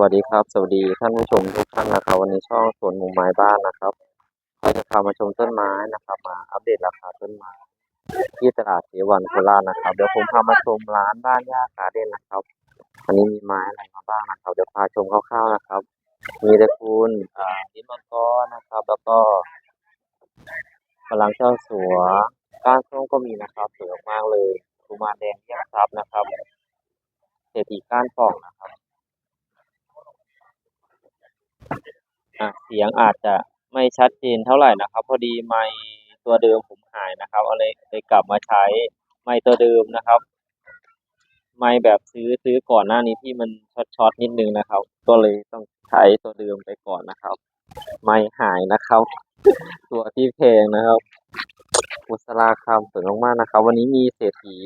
วัสดีครับ สวัสดีท่านผู้ชมทุกท่านนะครับวันนี้ช่องสวนมุมไม้บ้านนะครับเราจะพามาชมต้นไม้นะครับ มาอัปเดตราคาต้นไม้ที่ตลาดเทวันโคราชนะครับ เดี๋ยวผมพามาชมร้านบ้านย่าการเด้นนะครับวันนี้มีไม้อะไรมาบ้างนะครับ เดี๋ยวพาชมคร่าวๆนะครับ มีตระกูลอ่าลิ้นมังกรนะครับ แล้วก็พลังเจ้าสัวก้านส้มก็มีนะครับสวยมากเลยกุมารแดงเยี่ยมทรัพย์นะครับเศรษฐีก้านป่องนะครับ อะเสียงอาจจะไม่ชัดเจนเท่าไหร่นะครับ พอดีไมค์ตัวเดิมผมหายนะครับเอาเลยเลยกลับมาใช้ไมค์ตัวเดิมนะครับ ไมค์แบบซื้อซื้อก่อนหน้านี้ที่มันช็อตช็อตนิดนึงนะครับ ก็เลยต้องใช้ตัวเดิมไปก่อนนะครับ ไมค์หายนะครับ ตัวที่เพลงนะครับอุสราคำสวยมากๆนะครับ วันนี้มีเศรษฐี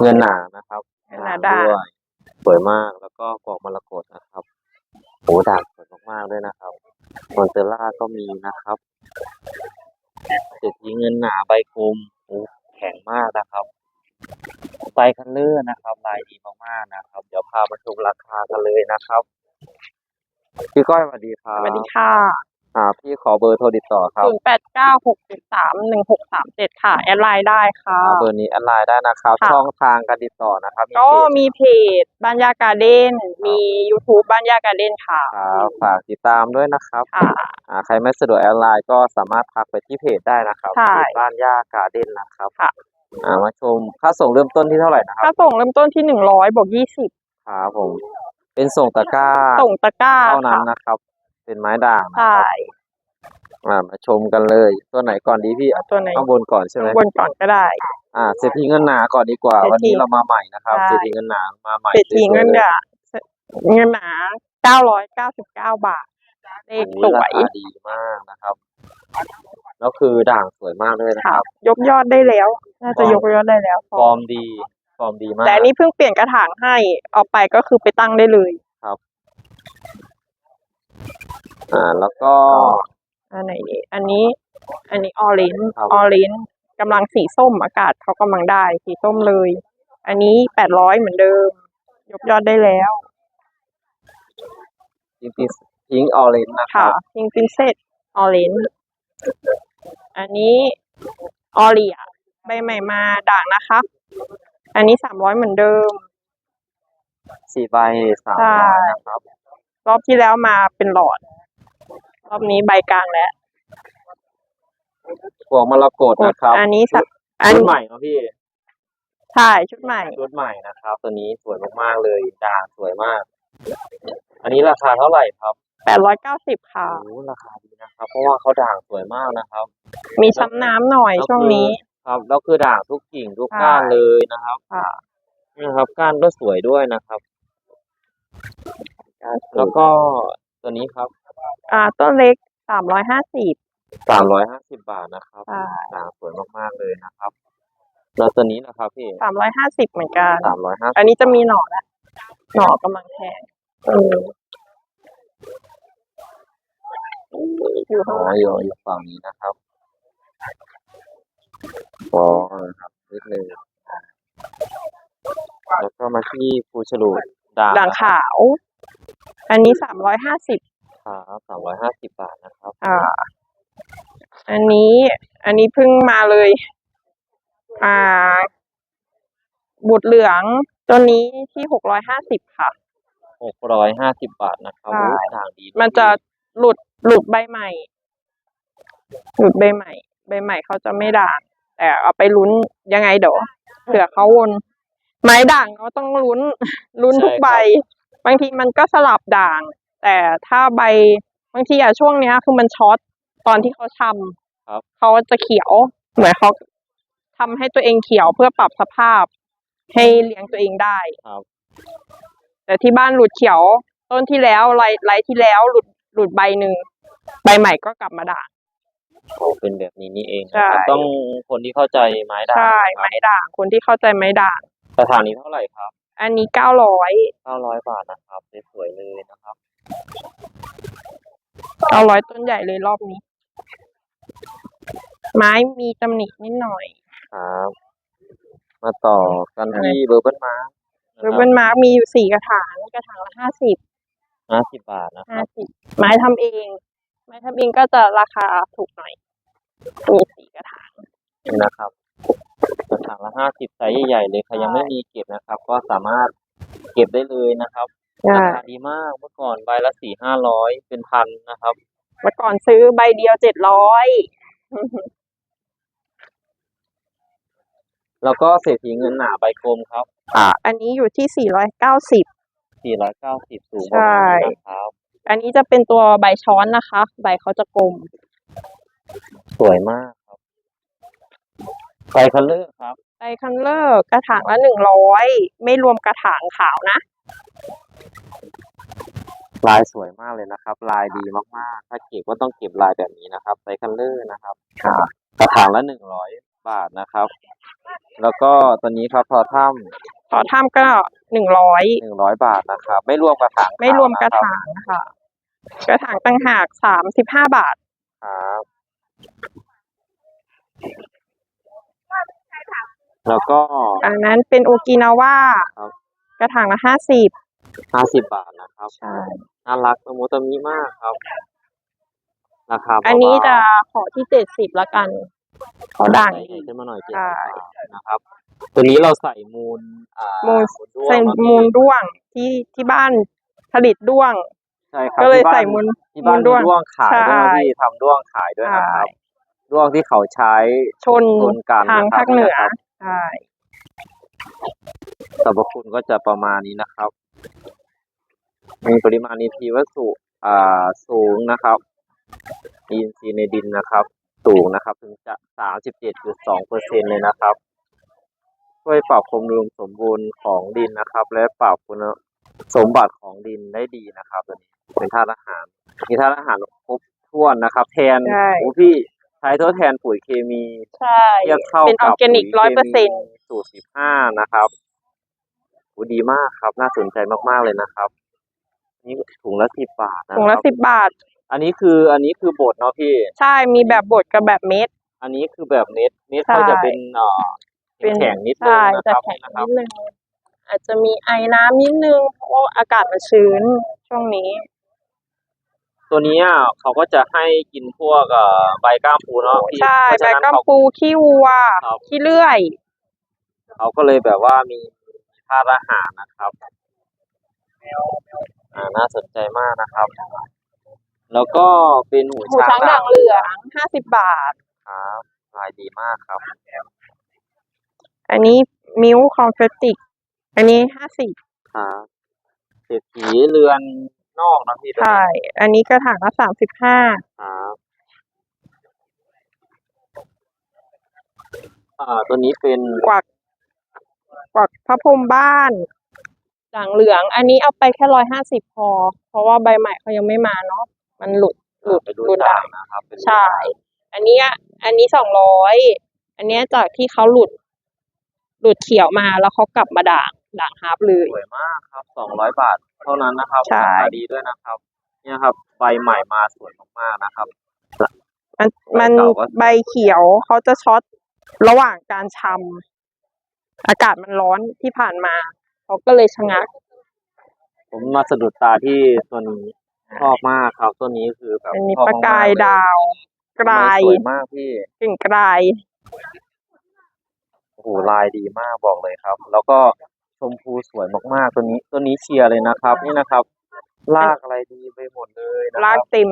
เงินหนานะครับเงินหนาด่างด้วยสวยมากแล้วก็กอกมรกตนะครับ โอ้ด่างสวยมากๆด้วยนะครับมอนเตล่าก็มีนะครับเศรษฐีเงินหนาใบกลมโอ้แข็งมากนะครับไซคันเลอร์นะครับ ลายดีมากๆนะครับ เดี๋ยวพามาชมราคากันเลยนะครับ พี่ก้อยสวัสดีครับ สวัสดีค่ะ อ่าพี่ขอเบอร์โทรติดต่อครับศูนย์แปดเก้าหกเจ็ดสามหนึ่งหกสามเจ็ดค่ะ แอดไลน์ได้ค่ะ อ่าเบอร์นี้แอดไลน์ได้นะครับ ค่ะ ช่องทางการติดต่อนะครับก็เพจมีเพจบ้านยาการ์เด้นมี YouTube บ้านยาการ์เด้นค่ะครับฝากติดตามด้วยนะครับค่ะ อ่าใครไม่สะดวกแอดไลน์ก็สามารถทักไปที่เพจได้นะครับใช่เพจบ้านย่าการ์เด้นนะครับค่ะ อ่ามาชมค่าส่งเริ่มต้นที่เท่าไหร่นะครัถ้าบส่งเริ่มต้นที่หนึ่งร้อยบวกยี่สิบครับผม เป็นส่งตะกร้าส่งตะกร้าเท่านั้นค่ะนะครับ เป็นไม้ด่างนะใช่ครับอ่ามาชมกันเลย ตัวไหนก่อนดีพี่เอาตัวไหนข้างบนก่อนใช่ไหมบนก่อนก็ได้ อ่าเศรษฐีเงินหนาก่อนดีกว่า เศรษฐีวันนี้เรามาใหม่นะครับใช่ เศรษฐีเงินหนามาใหม่เศรษฐีสวยๆเงินลยด่าเงินหนาเก้าร้อยเก้าสิบเก้าบาทเลขสโอ้วยราคาดีมากนะครับแล้วคือด่างสวยมากด้วยนะคค่ะ รับ ยกยอดได้แล้ว น่าจะยกยอดได้แล้วฟอร์มดีฟอร์มดีมาก แต่อันนี้เพิ่งเปลี่ยนกระถางให้เอาไปก็คือไปตั้งได้เลย อ่า แล้วก็ อันไหนดีอันนี้ อันนี้ออเรนครับ ออเรนกำลังสีส้มอากาศเขากำลังได้ สีส้มเลย อันนี้แปดร้อยเหมือนเดิม ยกยอดได้แล้วพิงพิงออเรนนะคค่ะรับพิงพินเซตออเรนอันนี้ออเรียใบใหม่มาด่างนะคะ อันนี้สามร้อยเหมือนเดิม สี่ใบสามใช่ร้อยนะครับ รอบที่แล้วมาเป็นหลอด รอบนี้ใบกลางแล้วพวงมรกตนะครับอันนี้สักอันชุดใหม่เนาะพี่ใช่ชุดใหม่ ชุดใหม่นะครับ ตัวนี้สวยมากๆเลยด่างสวยมาก อันนี้ราคาเท่าไหร่ครับแปดร้อยเก้าสิบค่ะโอ้ราคาดีนะครับ เพราะว่าเขาด่างสวยมากนะครับ มีช้ำน้ำหน่อยช่วงนี้ ครับ แล้วคือด่างทุกกิ่งทุกใช่ก้านเลยนะครับค่ะนะครับ ก้านก็สวยด้วยนะครับ แล้วก็ตัวนี้ครับ อ่าต้นเล็กสามร้อยห้าสิบ สามร้อยห้าสิบบาทนะครับใช่ด่างสวยมากๆเลยนะครับแล้วตัวนี้นะครับพี่สามร้อยห้าสิบเหมือนกัน สามร้อยห้าอันนี้จะมีหน่อแล้วหน่อกำลังแทงเอออยู่อ๋ข้างอหลังอยู่อยู่ฝั่งนี้นะครับอ๋อนะครับนิดนึงแล้วก็มาที่ภูฉลูดด่างด่างขาว อันนี้สามร้อยห้าสิบ ครับสามร้อยห้าสิบบาทนะครับอ่า อันนี้ อันนี้เพิ่งมาเลย อ่า บุตรเหลืองตัวนี้ที่หกร้อยห้าสิบค่ะ หกร้อยห้าสิบบาทนะครับใช่อุ๊ยด่างดีมันจะหลุดหลุดใบใหม่ หลุดใบใหม่ ใบใหม่เขาจะไม่ด่าง แต่เอาไปลุ้นยังไงเดี๋ยวเผื่อเขาวน ไม้ด่างเขาต้องลุ้น ลุ้นทุกใบ บางทีมันก็สลับด่าง แต่ถ้าใบบางทีอะช่วงเนี้ยคือมันช็อตตอนที่เขาทำครับเขาจะเขียวเหมือนเขาทำให้ตัวเองเขียวเพื่อปรับสภาพให้เลี้ยงตัวเองได้ครับ แต่ที่บ้านหลุดเขียว ต้นที่แล้วไรไรที่แล้วหลุดหลุดใบหนึ่งใบใหม่ก็กลับมาด่าง โอ้เป็นแบบนี้นี่เองใช่นะครับต้องคนที่เข้าใจไม้ด่างใช่นะครับไม้ด่าง คนที่เข้าใจไม้ด่าง สถานีเท่าไหร่ครับอันนี้เก้าร้อยเก้าร้อยบาทนะครับสวยๆเลยนะครับ เก้าร้อยต้นใหญ่เลยรอบนี้ ไม้มีตำหนินิดหน่อยครับ มาต่อกันที่เบอร์เบิลมาร์คเบอร์เบิลมาร์กมีอยู่สี่กระถางกระถางละห้าสิบห้าสิบบาทนะคห้ารับสิบไม้ทำเอง ไม้ทำเองก็จะราคาถูกหน่อยมีสีกระถาง นี่นะครับกระถางละห้าสิบไซส์ใหญ่ๆเลยใครยังไม่มีเก็บนะครับ ก็สามารถเก็บได้เลยนะครับใช่ ราคาดีมากเมื่อก่อนใบละสี่ห้าร้อยเป็นพันนะครับ เมื่อก่อนซื้อใบเดียวเจ็ดร้อยแล้วก็เศรษฐีเงินหนาใบกลมครับ อ่า อันนี้อยู่ที่สี่ร้อยเก้าสิบสี่ร้อยเก้าสิบสูงใช่ประมาณนี้นะครับ อันนี้จะเป็นตัวใบช้อนนะคะ ใบเขาจะกลม สวยมากครับใบคัลเลอร์ครับใบคันเลอร์กระถางละหนึ่งร้อยไม่รวมกระถางขาวนะ ลายสวยมากเลยนะครับ ลายดีมากๆ ถ้าเก็บก็ต้องเก็บลายแบบนี้นะครับใบคัลเลอร์นะครับค่ะกระถางละหนึ่งร้อยบาทนะครับ แล้วก็ตัวนี้ครับพอถ้ขอทำก็หนึ่งร้อยำหนึ่งร้อยบาทนะครับ ไม่รวมกระถางไม่รวมกระขาวถางค่ะ กระถางตั้งหากสามสิบห้าบาทนะครับ แล้วก็ อันนั้นเป็นโอกินาว่าครับ กระถางละห้าสิบ ห้าสิบบาทนะครับ ใช่ น่ารักตะมุตะมิมากครับ ราคาเบาๆอันนี้จะขอที่เจ็ดสิบละกัน เขาด่างใส่ดีขึ้นมาหน่อยเจ็ดใช่สิบบาทนะครับ ตัวนี้เราใส่มูลอ่ามูลด้วงใส่เนาะมูลด้วงที่ที่บ้านผลิตด้วง ใช่ครับก็เลยที่บ้าน ใส่มูล ที่บ้านมูลด้มีวงด้วงขายด้วยนะใช่พี่ทำด้วงขายด้วยนะครับด้วงที่เขาใช้ชนชนกันทางนะครับภาคเหนือนะครับใช่สรรพคุณก็จะประมาณนี้นะครับ มีปริมาณนินทรีย์วัตถุอ่าสูงนะครับมีอินทรีย์ในดินนะครับ สูงนะครับ ถึงจะสามสิบเจ็ดจุดสองเปอร์เซ็นเลยนะครับ ช่วยปรับความอุดมสมบูรณ์ของดินนะครับ และปรับคุณสมบัติของดินได้ดีนะครับตัวนี้เป็นธาตุอาหาร มีธาตุอาหารครบถ้วนนะครับ แทนใช่ โอ้พี่ใช้ทดแทนปุ๋ยเคมีใช่ เทียบเท่าเป็นอกัอบร์แกนิกปุ๋ร้อยเปอร์เซ็นต์สูตรสิบห้านะครับโอ้ดีมากครับ น่าสนใจมากๆเลยนะครับ นี่ถุงละสิบบาทนะถุงละครับสิบบาท อันนี้คืออันนี้คือบดเนาะพี่ ใช่มีแบบบดกับแบบเม็ด อันนี้คือแบบเม็ดเม็ดใช่เขาจะเป็นเอ่อเป็นแข็งนิดนึงใช่นะจะครับแข็งนี่นะครับนิดนึงอาจจะมีไอ้น้ำนิดนึงเพราะว่าอากาศมันชื้นช่วงนี้ ตัวนี้อะเขาก็จะให้กินพวกเอ่อใบก้ามปูเนาะพี่ใช่เพราะใบฉะนั้นกัมเขาปูขี้วัวครับขี้เลื่อย เขาก็เลยแบบว่ามีธาตุอาหารนะครับ อ่าน่าสนใจมากนะครับ แล้วก็เป็นหูหูช้างด่างเหลืองห้าสิบบาท ครับลายดีมากครับ อันนี้มิลคอมเฟติก อันนี้ห้าสิบครับเศรษฐีเรือนนอกนะพี่ตัวใช่นี้อันนี้กระถางละสามสิบห้าครับอ่าตัวนี้เป็นกวักกวักพระพรหมบ้าน ด่างเหลือง อันนี้เอาไปแค่ร้อยห้าสิบพอ เพราะว่าใบใหม่เขายังไม่มาเนาะมันหลุดหลุดไปดูหลุดด่าด่างงนะครับเป็นใช่ อันเนี้ยอันนี้สองร้อยอันเนี้ยจากที่เขาหลุด หลุดเขียวมาแล้วเขากลับมาด่างด่างฮาร์ปเลยสวยมากครับสองร้อยบาท เท่านั้นนะครับใช่ราคาดีด้วยนะครับ เนี่ยครับ ใบใหม่มาสวยมากๆนะครับ มันใบมันเก่าก็ใบเขียวเขาจะช็อตระหว่างการชำอากาศมันร้อนที่ผ่านมา เขาก็เลยชะงัก ผมมาสะดุดตาที่ตัวนี้ชอบมากครับตัวนี้คือแบบอันนี้ชอบประกายมๆเลดาว กลายสวยมากพี่กึ่งกลาย โอ้โหลายดีมากบอกเลยครับ แล้วก็ชมพูสวยมากๆ ตัวนี้ตัวนี้เชียร์เลยนะครับ นี่นะครับ ลากอะไรดีไปหมดเลยนะคลารักบเต็ม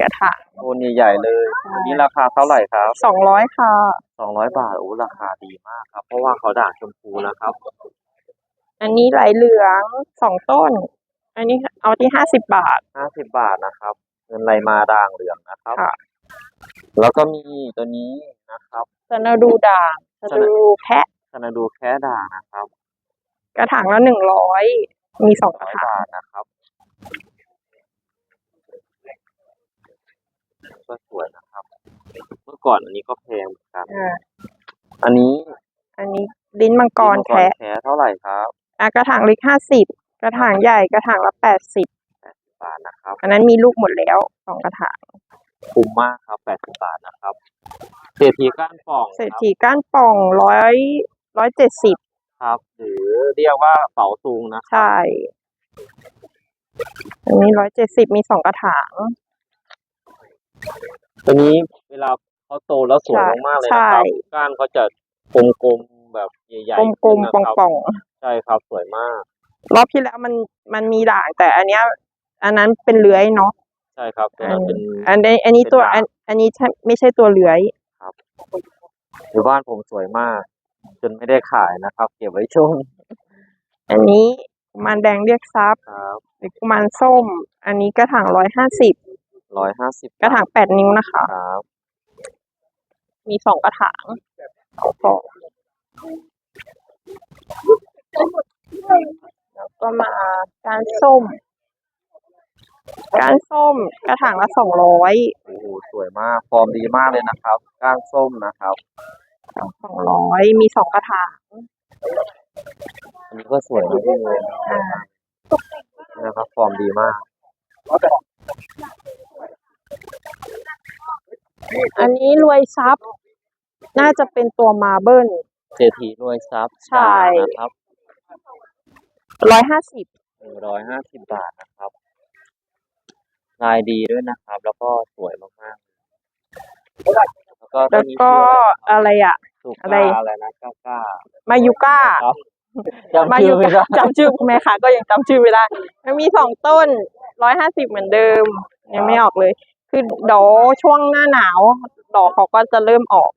กระถางโทนใหญ่ๆเลยตัวนี้ราคาเท่าไหร่ครับสองร้อยค่ะ สองร้อยบาทโอ้ราคาดีมากครับ เพราะว่าเขาด่างชมพูนะครับ อันนี้ไหลเหลืองสองต้น อันนี้เอาที่ห้าสิบบาท ห้าสิบบาทนะครับ เงินไรมาด่างเหลืองนะครับ ค่ะแล้วก็มีตัวนี้นะครับสนาดูด่างสนาดูแพะคานาดูแค่ด่างนะครับกระถางละหนึ่งร้อยมีสองกร้ระอยถางบาทนะครับก็สวยนะครับ เมื่อก่อนอันนี้ก็แพงเหมือนกัน อ่าอันนี้อันนี้ลิ้นมังกรมังแคะแค่เท่าไหร่ครับ อะกระถางเล็กห้าสิบกระถางใหญ่กระถางละแปดสิบบาทนะครับอันนั้นมีลูกหมดแล้วสองกระถางคุ้มมากครับแปดสิบบาทนะครับเศรษฐีก้านป่องเศรษครับฐีก้านป่องร้อยร้อยเจ็ดสิบครับ หรือเรียกว่าเป๋าซุงนะใช่อันนี้ร้อยเจ็ดสิบมีสองกระถางตัวนี้เวลาเขาโตแล้วสวยใช่มากๆเลยใช่นะครับก้านเขาจะกลมๆแบบใหญ่ๆกลมขึ้นๆนะครับป่องใช่ครับสวยมากๆรอบที่แล้วมันมันมีด่างแต่อันเนี้ย อันนั้นเป็นเลื้อยเนาะใช่ครับตัวนั้นเป็น อันนี้อันนี้เป็นตัวด่างอันอันนี้ใช่ไม่ใช่ตัวเลื้อยอยู่บ้านผมสวยมาก จนไม่ได้ขายนะครับ เก็บไว้ช่วงอันนี้กุมารแดงเรียกทรัพย์ครับหรือกุมารส้ม อันนี้กระถางร้อยห้าสิบร้อยห้าสิบกระถางแปดนิ้วนะคะครับมีสองกระถางเอาพอ แล้วก็มาการส้ม การส้มกระถางละสองร้อยโอ้โหสวยมากฟอร์มดีมากเลยนะครับ ก้านส้มนะครับสองร้อยมีสองกระถางอันนี้ก็สวยมากเลยอ่านะครับฟอร์มดีมาก อันนี้รวยทรัพย์น่าจะเป็นตัวมาเบิลเศรษฐีรวยทรัพย์ใช่นะครับ ร้อยห้าสิบหนึ่งร้อยห้าสิบบาทนะครับ ลายดีด้วยนะครับ แล้วก็สวยมากๆ แล้วก็แล้วก็อะไรอะ สุอะไรก้าอะไรนะก้าก้ามายูก้าครับจำมาชื่ยูอไม่ได้ ก้าจำชื่อแม่ค้าก็ยังจำชื่อไม่ได้มันมีสองต้นร้อยห้าสิบเหมือนเดิม ยังไม่ออกเลย คือดอกช่วงหน้าหนาว ดอกเขาก็จะเริ่มออก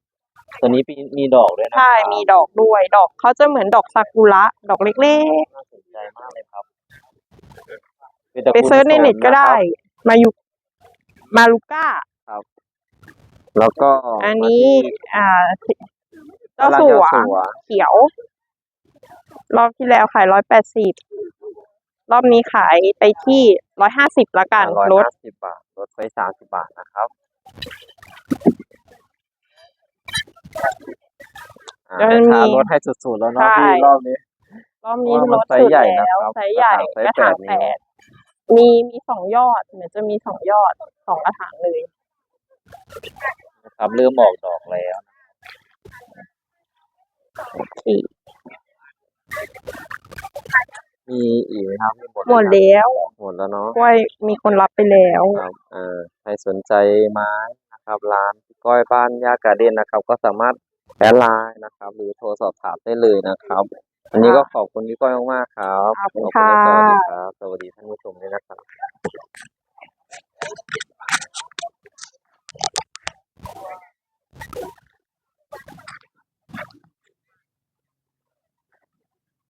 ตัวนี้มีมีดอกด้วยนะใช่ครับมีดอกด้วย ดอกเขาจะเหมือนดอกซากุระดอกเล็กน่าสนใจมากเลยครับป็นตระๆไปกูลเซิร์ชในเน็ตก็ได้โสมมายูมาลูก้านะครับแล้วก็อันนี้ อ่าเจ้ามาสัที่วเจ้าสัวเขียว รอบที่แล้วขายร้อยแปดสิบรอบนี้ขายไปที่ร้อยห้าสิบละกันร้อยลดห้าสิบบาทลดไปสามสิบบาทนะครับ อ่าแล้วมีแม่ค้าลดให้สุดๆแล้วเนาะใช่พี่รอบนี้ รอบนี้เพราะว่าลมันดไซส์สุดใหญ่แล้วนะครับไซส์ใหญ่กกระระถาถางงไซส์แปแปด ดมีมีสองยอดเหมือนจะมีสองยอดสองกระถางเลยนะครับเริ่มออกดอกแล้วที่มีอีกไหมครับหมดแล้วหมดแล้วเนาะกล้วยมีคนรับไปแล้ว ครับเอ่อใครสนใจไม้ นะครับร้านพี่ก้อยบ้านย่าการ์เด้นนะครับ ก็สามารถแอดไลน์นะครับ หรือโทรสอบถามได้เลยนะครับ อันนี้ก็ขอบคุณพี่ก้อยมากๆครับขอบคุณและสวัสดีค่ะครับสวัสดีท่านผู้ชมด้วยนะครับ